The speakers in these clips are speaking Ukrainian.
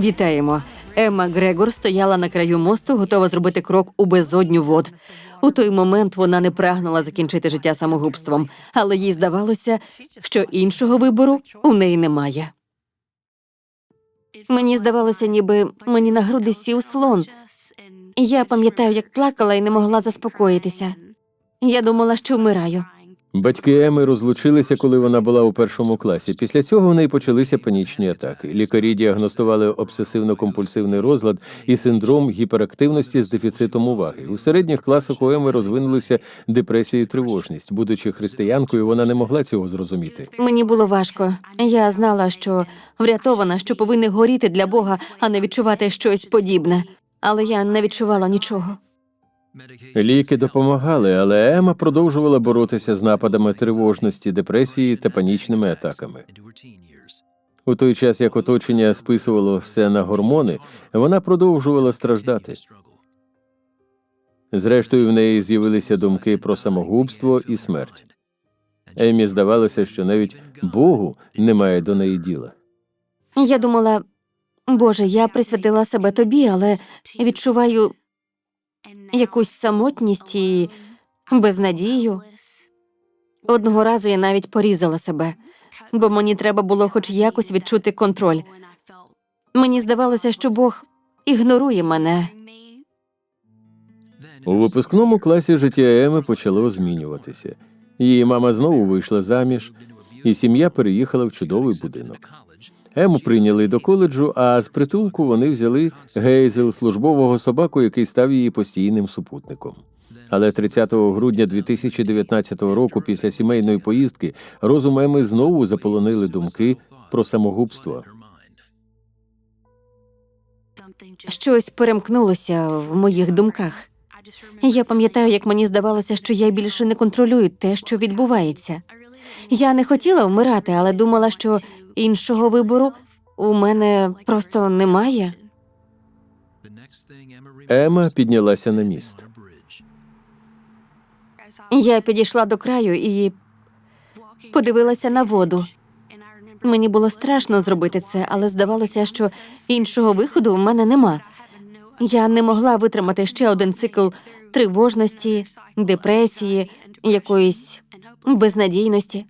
Вітаємо. Емма Грегор стояла на краю мосту, готова зробити крок у безодню вод. У той момент вона не прагнула закінчити життя самогубством, але їй здавалося, що іншого вибору у неї немає. Мені здавалося, ніби мені на груди сів слон. Я пам'ятаю, як плакала і не могла заспокоїтися. Я думала, що вмираю. Батьки Еми розлучилися, коли вона була у першому класі. Після цього в неї почалися панічні атаки. Лікарі діагностували обсесивно-компульсивний розлад і синдром гіперактивності з дефіцитом уваги. У середніх класах у Еми розвинулися депресія і тривожність. Будучи християнкою, вона не могла цього зрозуміти. Мені було важко. Я знала, що врятована, що повинна горіти для Бога, а не відчувати щось подібне. Але я не відчувала нічого. Ліки допомагали, але Ема продовжувала боротися з нападами тривожності, депресії та панічними атаками. У той час, як оточення списувало все на гормони, вона продовжувала страждати. Зрештою, в неї з'явилися думки про самогубство і смерть. Емі здавалося, що навіть Богу немає до неї діла. Я думала, Боже, я присвятила себе тобі, але відчуваю якусь самотність і безнадію. Одного разу я навіть порізала себе, бо мені треба було хоч якось відчути контроль. Мені здавалося, що Бог ігнорує мене. У випускному класі життя Еми почало змінюватися. Її мама знову вийшла заміж, і сім'я переїхала в чудовий будинок. Ему прийняли до коледжу, а з притулку вони взяли Гейзел, службового собаку, який став її постійним супутником. Але 30 грудня 2019 року, після сімейної поїздки, розум Еми знову заполонили думки про самогубство. Щось перемкнулося в моїх думках. Я пам'ятаю, як мені здавалося, що я більше не контролюю те, що відбувається. Я не хотіла вмирати, але думала, що іншого вибору у мене просто немає. Ема піднялася на міст. Я підійшла до краю і подивилася на воду. Мені було страшно зробити це, але здавалося, що іншого виходу в мене нема. Я не могла витримати ще один цикл тривожності, депресії, якоїсь безнадійності.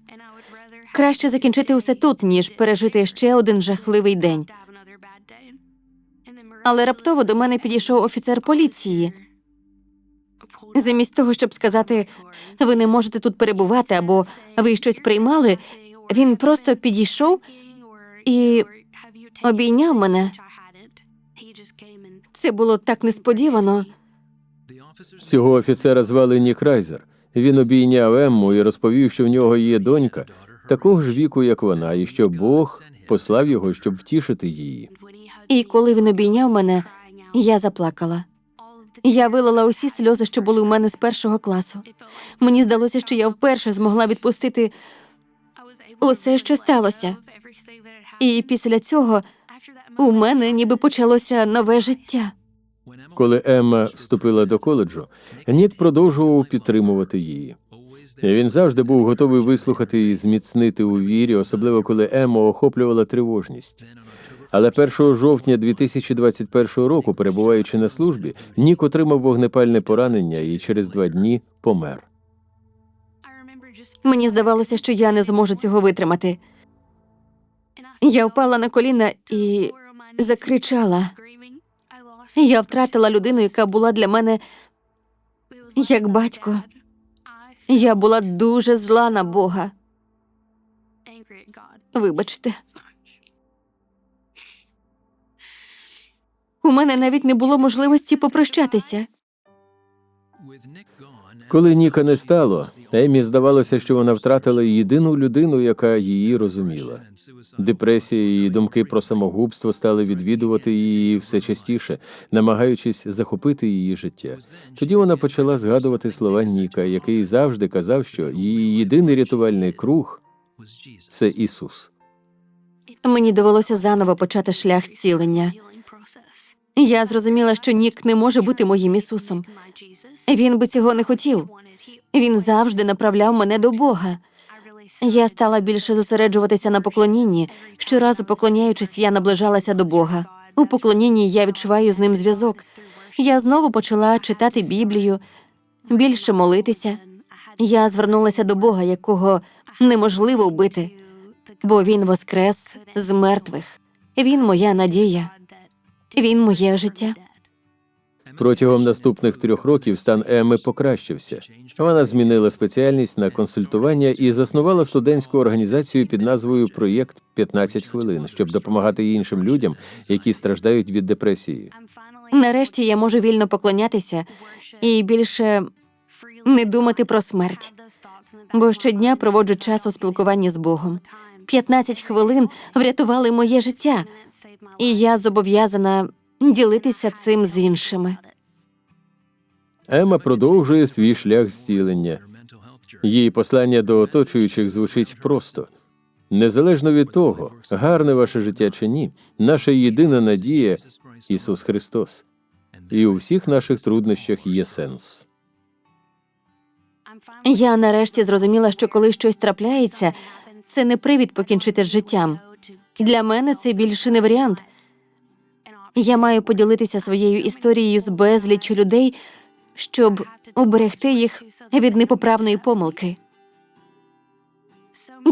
Краще закінчити усе тут, ніж пережити ще один жахливий день. Але раптово до мене підійшов офіцер поліції. Замість того, щоб сказати, ви не можете тут перебувати або ви щось приймали, він просто підійшов і обійняв мене. Це було так несподівано. Цього офіцера звали Нік Райзер. Він обійняв Емму і розповів, що в нього є донька, такого ж віку, як вона, і що Бог послав його, щоб втішити її. І коли він обійняв мене, я заплакала. Я вилила усі сльози, що були у мене з першого класу. Мені здалося, що я вперше змогла відпустити усе, що сталося. І після цього у мене ніби почалося нове життя. Коли Емма вступила до коледжу, Нік продовжував підтримувати її. Він завжди був готовий вислухати і зміцнити у вірі, особливо коли Емму охоплювала тривожність. Але 1 жовтня 2021 року, перебуваючи на службі, Нік отримав вогнепальне поранення і через два дні помер. Мені здавалося, що я не зможу цього витримати. Я впала на коліна і закричала. Я втратила людину, яка була для мене як батько. Я була дуже зла на Бога. Вибачте. У мене навіть не було можливості попрощатися. Коли Ніка не стало, Емі здавалося, що вона втратила єдину людину, яка її розуміла. Депресія і думки про самогубство стали відвідувати її все частіше, намагаючись захопити її життя. Тоді вона почала згадувати слова Ніка, який завжди казав, що її єдиний рятувальний круг це Ісус. Мені довелося заново почати шлях зцілення. Я зрозуміла, що Нік не може бути моїм Ісусом. Він би цього не хотів. Він завжди направляв мене до Бога. Я стала більше зосереджуватися на поклонінні. Щоразу поклоняючись, я наближалася до Бога. У поклонінні я відчуваю з ним зв'язок. Я знову почала читати Біблію, більше молитися. Я звернулася до Бога, якого неможливо вбити, бо він воскрес з мертвих. Він моя надія, він моє життя. Протягом наступних трьох років стан Еми покращився. Вона змінила спеціальність на консультування і заснувала студентську організацію під назвою Проєкт 15 хвилин, щоб допомагати іншим людям, які страждають від депресії. Нарешті я можу вільно поклонятися і більше не думати про смерть, бо щодня проводжу час у спілкуванні з Богом. 15 хвилин врятували моє життя, і я зобов'язана ділитися цим з іншими. Ема продовжує свій шлях зцілення. Її послання до оточуючих звучить просто. Незалежно від того, гарне ваше життя чи ні, наша єдина надія Ісус Христос. І у всіх наших труднощах є сенс. Я нарешті зрозуміла, що коли щось трапляється, це не привід покінчити з життям. Для мене це більше не варіант. Я маю поділитися своєю історією з безліччю людей, щоб уберегти їх від непоправної помилки.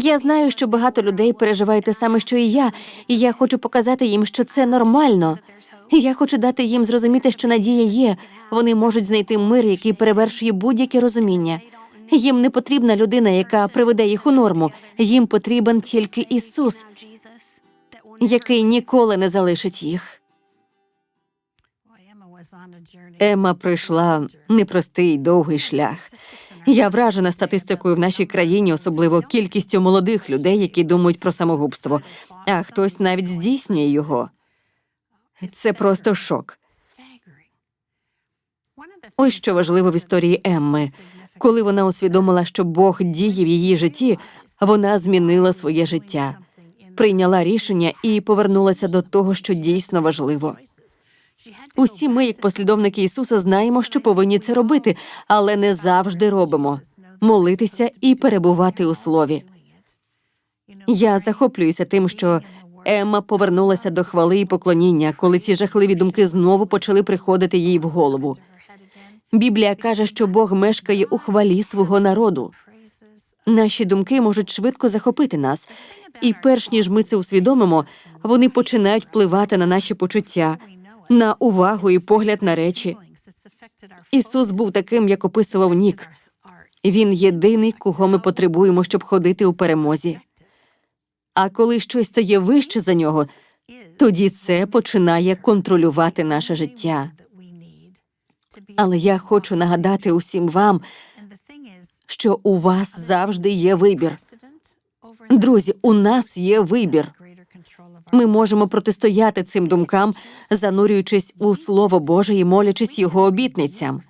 Я знаю, що багато людей переживають те саме, що і я, і я хочу показати їм, що це нормально. Я хочу дати їм зрозуміти, що надія є. Вони можуть знайти мир, який перевершує будь-яке розуміння. Їм не потрібна людина, яка приведе їх у норму. Їм потрібен тільки Ісус, який ніколи не залишить їх. Ема пройшла непростий довгий шлях. Я вражена статистикою в нашій країні, особливо кількістю молодих людей, які думають про самогубство, а хтось навіть здійснює його. Це просто шок. Ось що важливо в історії Емми. Коли вона усвідомила, що Бог діє в її житті, вона змінила своє життя, прийняла рішення і повернулася до того, що дійсно важливо. Усі ми, як послідовники Ісуса, знаємо, що повинні це робити, але не завжди робимо молитися і перебувати у слові. Я захоплююся тим, що Емма повернулася до хвали і поклоніння, коли ці жахливі думки знову почали приходити їй в голову. Біблія каже, що Бог мешкає у хвалі свого народу. Наші думки можуть швидко захопити нас, і перш ніж ми це усвідомимо, вони починають впливати на наші почуття, на увагу і погляд на речі. Ісус був таким, як описував Нік. Він єдиний, кого ми потребуємо, щоб ходити у перемозі. А коли щось стає вище за нього, тоді це починає контролювати наше життя. Але я хочу нагадати усім вам, що у вас завжди є вибір. Друзі, у нас є вибір. Ми можемо протистояти цим думкам, занурюючись у Слово Боже і молячись його обітницям.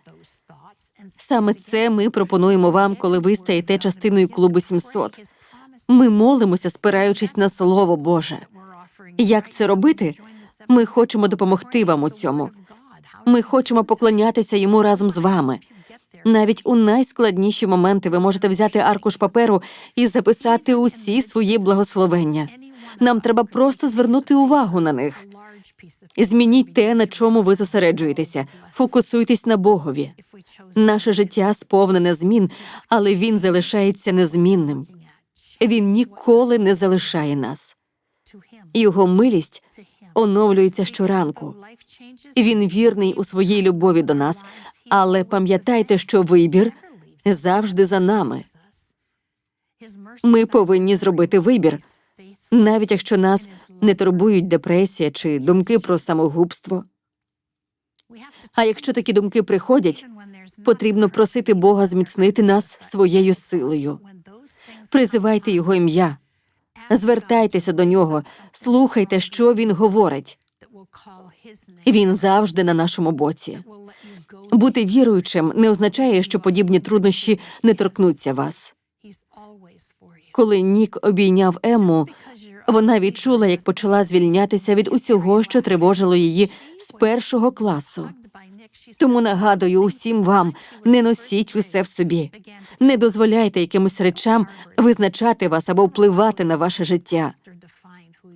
Саме це ми пропонуємо вам, коли ви стаєте частиною клубу 700. Ми молимося, спираючись на Слово Боже. Як це робити? Ми хочемо допомогти вам у цьому. Ми хочемо поклонятися йому разом з вами. Навіть у найскладніші моменти ви можете взяти аркуш паперу і записати усі свої благословення. Нам треба просто звернути увагу на них. Змініть те, на чому ви зосереджуєтеся. Фокусуйтесь на Богові. Наше життя сповнене змін, але він залишається незмінним. Він ніколи не залишає нас. Його милість оновлюється щоранку. Він вірний у своїй любові до нас, але пам'ятайте, що вибір завжди за нами. Ми повинні зробити вибір, навіть якщо нас не турбують депресія чи думки про самогубство. А якщо такі думки приходять, потрібно просити Бога зміцнити нас своєю силою. Призивайте його ім'я, звертайтеся до нього, слухайте, що він говорить. Він завжди на нашому боці. Бути віруючим не означає, що подібні труднощі не торкнуться вас. Коли Нік обійняв Ему, вона відчула, як почала звільнятися від усього, що тривожило її з першого класу. Тому нагадую усім вам: не носіть усе в собі, не дозволяйте якимось речам визначати вас або впливати на ваше життя.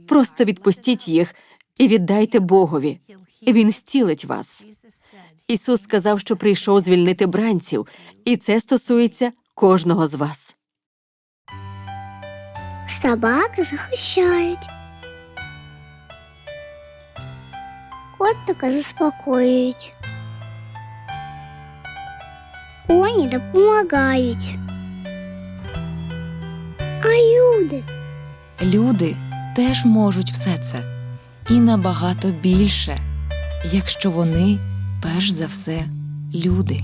Просто відпустіть їх і віддайте Богові. Він зцілить вас. Ісус сказав, що прийшов звільнити бранців, і це стосується кожного з вас. Собаки захищають. Котика заспокоюють. Коні допомагають. А люди Люди теж можуть все це і набагато більше, якщо вони перш за все люди.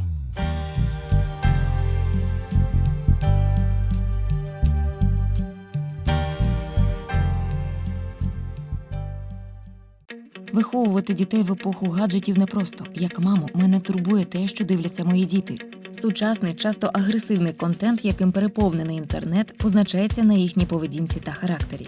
Виховувати дітей в епоху гаджетів непросто. Як маму, мене турбує те, що дивляться мої діти. Сучасний, часто агресивний контент, яким переповнений інтернет, позначається на їхній поведінці та характері.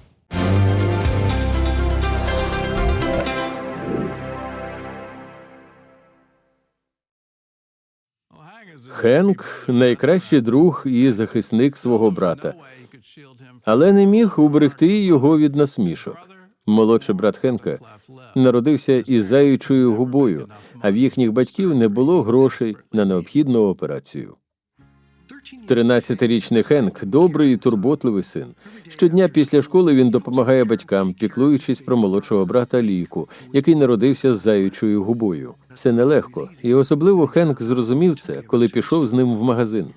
Хенк найкращий друг і захисник свого брата, але не міг уберегти його від насмішок. Молодший брат Хенка народився із заючою губою, а в їхніх батьків не було грошей на необхідну операцію. 13-річний Хенк добрий і турботливий син. Щодня після школи він допомагає батькам, піклуючись про молодшого брата Ліку, який народився з заючою губою. Це нелегко, і особливо Хенк зрозумів це, коли пішов з ним в магазин.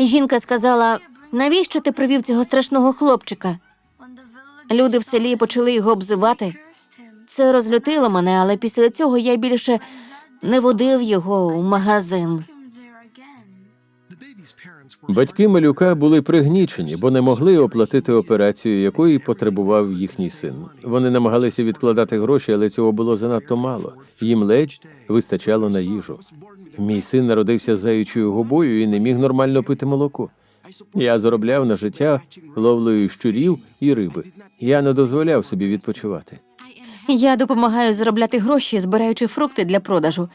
Жінка сказала: навіщо ти привів цього страшного хлопчика? Люди в селі почали його обзивати. Це розлютило мене, але після цього я більше не водив його у магазин. Батьки малюка були пригнічені, бо не могли оплатити операцію, якої потребував їхній син. Вони намагалися відкладати гроші, але цього було занадто мало. Їм ледь вистачало на їжу. Мій син народився заючою губою і не міг нормально пити молоко. Я заробляв на життя ловлею щурів і риби. Я не дозволяв собі відпочивати. Я допомагаю заробляти гроші, збираючи фрукти для продажу.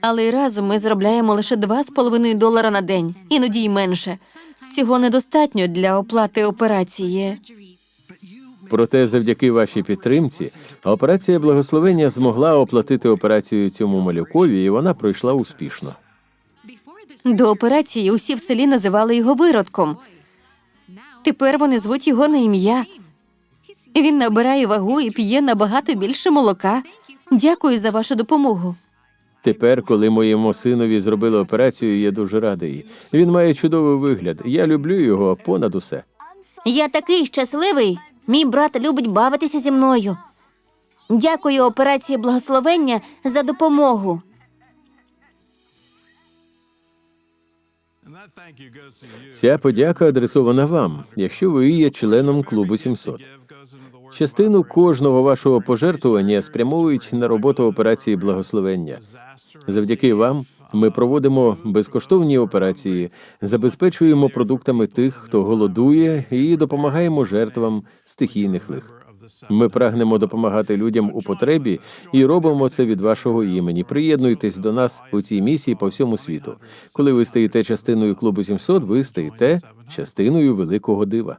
Але й разом ми заробляємо лише два з половиною долара на день, іноді й менше. Цього недостатньо для оплати операції. Проте, завдяки вашій підтримці, операція благословення змогла оплатити операцію цьому малюкові, і вона пройшла успішно. До операції усі в селі називали його виродком. Тепер вони звуть його на ім'я. Він набирає вагу і п'є набагато більше молока. Дякую за вашу допомогу. Тепер, коли моєму синові зробили операцію, я дуже радий. Він має чудовий вигляд. Я люблю його понад усе. Я такий щасливий. Мій брат любить бавитися зі мною. Дякую операції благословення за допомогу. Ця подяка адресована вам, якщо ви є членом клубу 700. Частину кожного вашого пожертвування спрямовують на роботу операції благословення. Завдяки вам ми проводимо безкоштовні операції, забезпечуємо продуктами тих, хто голодує, і допомагаємо жертвам стихійних лих. Ми прагнемо допомагати людям у потребі і робимо це від вашого імені. Приєднуйтесь до нас у цій місії по всьому світу. Коли ви стаєте частиною клубу 700, ви стаєте частиною великого дива.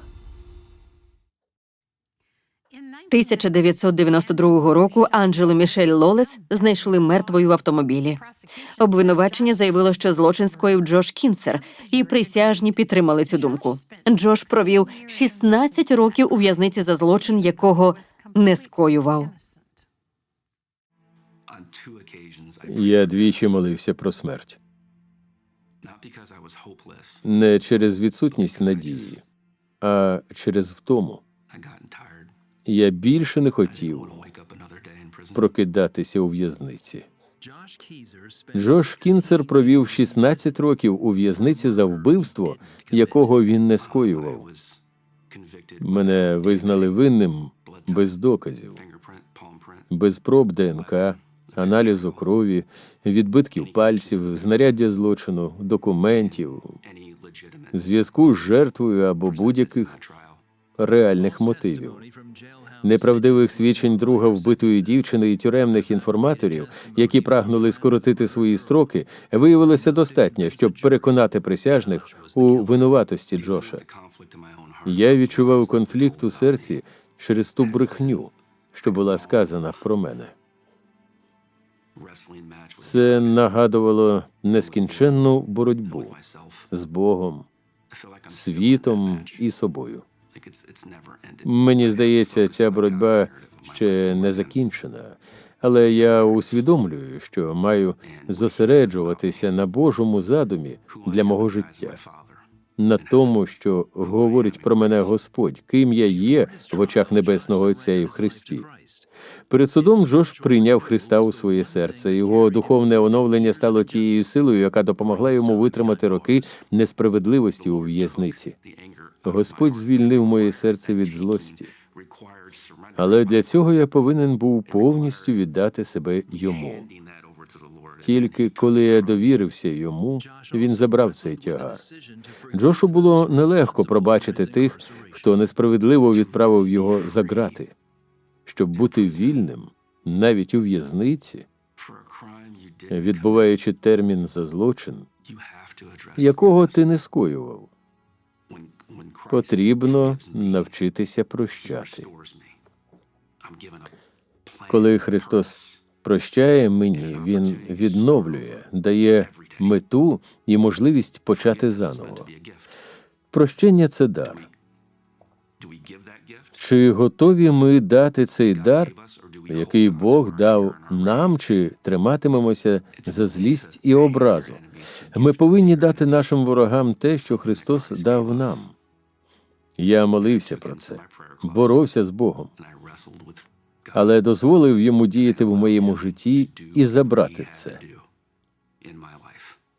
1992 року Анджелу Мішель Лолес знайшли мертвою в автомобілі. Обвинувачення заявило, що злочин скоїв Джош Кінсер, і присяжні підтримали цю думку. Джош провів 16 років у в'язниці за злочин, якого не скоював. Я двічі молився про смерть. Не через відсутність надії, а через втому. Я більше не хотів прокидатися у в'язниці. Джош Кінсер провів 16 років у в'язниці за вбивство, якого він не скоював. Мене визнали винним без доказів, без проб ДНК, аналізу крові, відбитків пальців, знаряддя злочину, документів, зв'язку з жертвою або будь-яких реальних мотивів. Неправдивих свідчень друга вбитої дівчини і тюремних інформаторів, які прагнули скоротити свої строки, виявилося достатньо, щоб переконати присяжних у винуватості Джоша. Я відчував конфлікт у серці через ту брехню, що була сказана про мене. Це нагадувало нескінченну боротьбу з Богом, світом і собою. Мені здається, ця боротьба ще не закінчена, але я усвідомлюю, що маю зосереджуватися на Божому задумі для мого життя, на тому, що говорить про мене Господь, ким я є в очах Небесного Отця і в Христі. Перед судом Джош прийняв Христа у своє серце. Його духовне оновлення стало тією силою, яка допомогла йому витримати роки несправедливості у в'язниці. Господь звільнив моє серце від злості, але для цього я повинен був повністю віддати себе йому. Тільки коли я довірився йому, він забрав цей тягар. Джошу було нелегко пробачити тих, хто несправедливо відправив його за грати. Щоб бути вільним, навіть у в'язниці, відбуваючи термін за злочин, якого ти не скоював, потрібно навчитися прощати. Коли Христос прощає мені, Він відновлює, дає мету і можливість почати заново. Прощення це дар. Чи готові ми дати цей дар, який Бог дав нам, чи триматимемося за злість і образу? Ми повинні дати нашим ворогам те, що Христос дав нам. Я молився про це, боровся з Богом, але дозволив йому діяти в моєму житті і забрати це.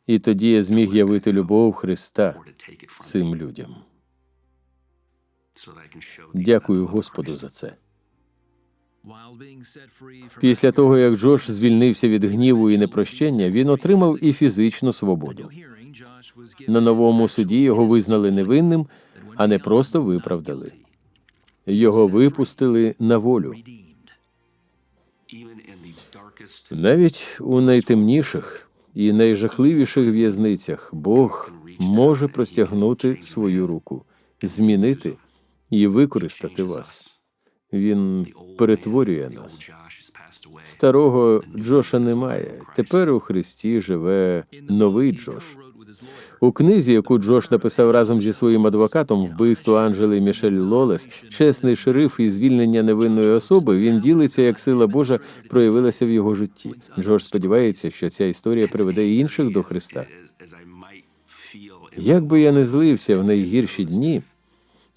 І тоді я зміг явити любов Христа цим людям. Дякую Господу за це. Після того, як Джош звільнився від гніву і непрощення, він отримав і фізичну свободу. На новому суді його визнали невинним, а не просто виправдали. Його випустили на волю. Навіть у найтемніших і найжахливіших в'язницях Бог може простягнути свою руку, змінити і використати вас. Він перетворює нас. Старого Джоша немає. Тепер у Христі живе новий Джош. У книзі, яку Джош написав разом зі своїм адвокатом вбивство Анджели Мішель Лолес, чесний шериф і звільнення невинної особи, він ділиться, як сила Божа проявилася в його житті. Джош сподівається, що ця історія приведе інших до Христа. Як би я не злився в найгірші дні,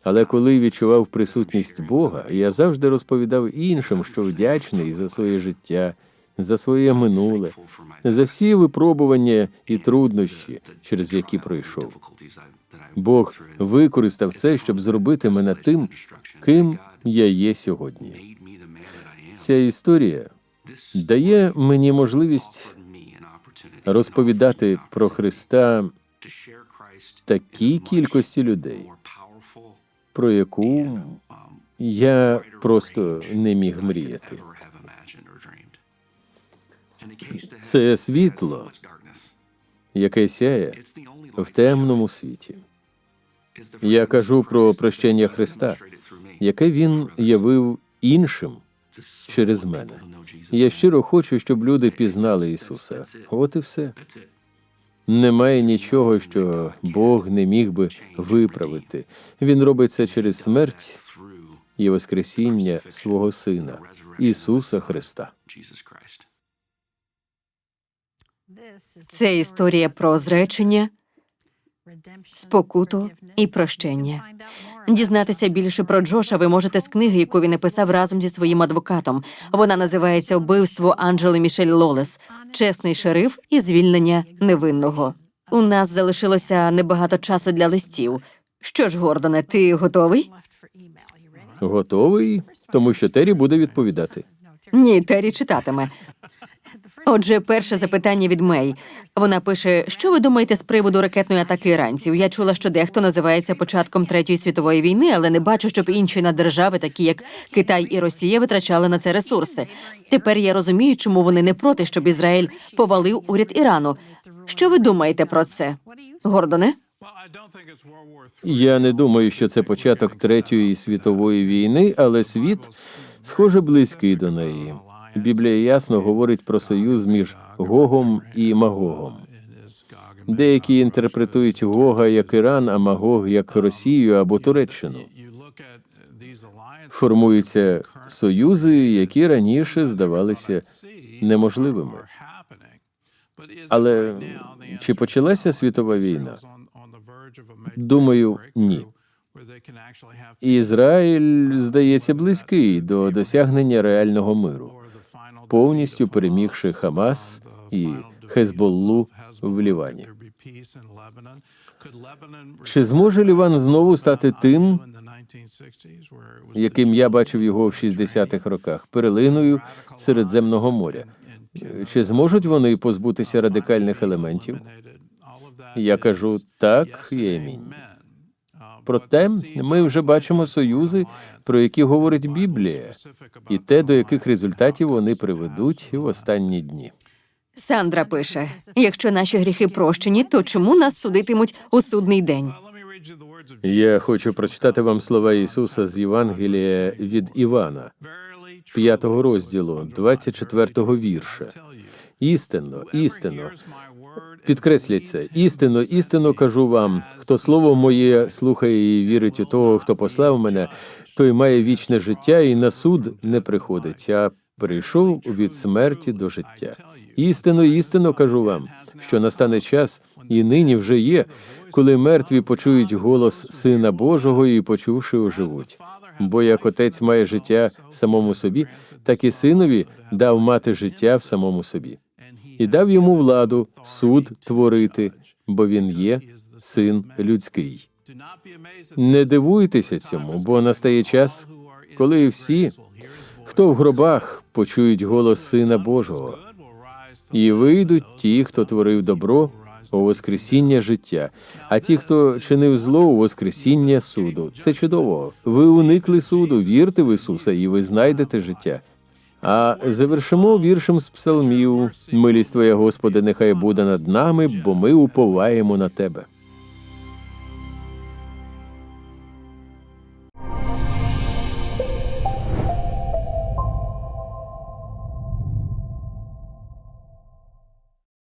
але коли відчував присутність Бога, я завжди розповідав іншим, що вдячний за своє життя, за своє минуле, за всі випробування і труднощі, через які пройшов. Бог використав це, щоб зробити мене тим, ким я є сьогодні. Ця історія дає мені можливість розповідати про Христа такій кількості людей, про яку я просто не міг мріяти. Це світло, яке сяє в темному світі. Я кажу про прощення Христа, яке він явив іншим через мене. Я щиро хочу, щоб люди пізнали Ісуса. От і все. Немає нічого, що Бог не міг би виправити. Він робить це через смерть і Воскресіння свого Сина Ісуса Христа. Це історія про зречення, спокуту і прощення. Дізнатися більше про Джоша ви можете з книги, яку він написав разом зі своїм адвокатом. Вона називається Вбивство Анджели Мішель Лолес, чесний шериф і звільнення невинного. У нас залишилося небагато часу для листів. Що ж, Гордоне, ти готовий? Готовий, тому що Террі буде відповідати. Ні, Террі читатиме. Отже, перше запитання від Мей. Вона пише: що ви думаєте з приводу ракетної атаки іранців? Я чула, що дехто називається початком третьої світової війни, але не бачу, щоб інші наддержави, такі як Китай і Росія, витрачали на це ресурси. Тепер я розумію, чому вони не проти, щоб Ізраїль повалив уряд Ірану. Що ви думаєте про це? Гордоне? Я не думаю, що це початок третьої світової війни, але світ, схоже, близький до неї. Біблія ясно говорить про союз між Гогом і Магогом. Деякі інтерпретують Гога як Іран, а Магог як Росію або Туреччину. Формуються союзи, які раніше здавалися неможливими. Але чи почалася світова війна? Думаю, ні. Ізраїль здається близький до досягнення реального миру, повністю перемігши Хамас і Хезболлу в Лівані. Чи зможе Ліван знову стати тим, яким я бачив його в 60-х роках, перлиною Середземного моря? Чи зможуть вони позбутися радикальних елементів? Я кажу так і амінь. Проте ми вже бачимо союзи, про які говорить Біблія, і те, до яких результатів вони приведуть в останні дні. Сандра пише: якщо наші гріхи прощені, то чому нас судитимуть у судний день? Я хочу прочитати вам слова Ісуса з Євангелія від Івана, п'ятого розділу, 24-го вірша. Істинно, істинно, підкресліть це. Істинно, істинно кажу вам, хто слово моє слухає і вірить у того, хто послав мене, той має вічне життя і на суд не приходить, а прийшов від смерті до життя. Істинно, істинно кажу вам, що настане час, і нині вже є, коли мертві почують голос Сина Божого і, почувши, оживуть. Бо як отець має життя в самому собі, так і синові дав мати життя в самому собі, і дав йому владу суд творити, бо він є син людський. Не дивуйтеся цьому, бо настає час, коли всі, хто в гробах, почують голос Сина Божого, і вийдуть ті, хто творив добро у Воскресіння життя, а ті, хто чинив зло у Воскресіння суду. Це чудово. Ви уникли суду, вірте в Ісуса, і ви знайдете життя. А завершимо віршем з псалмів. Милість Твоя, Господи, нехай буде над нами, бо ми уповаємо на Тебе.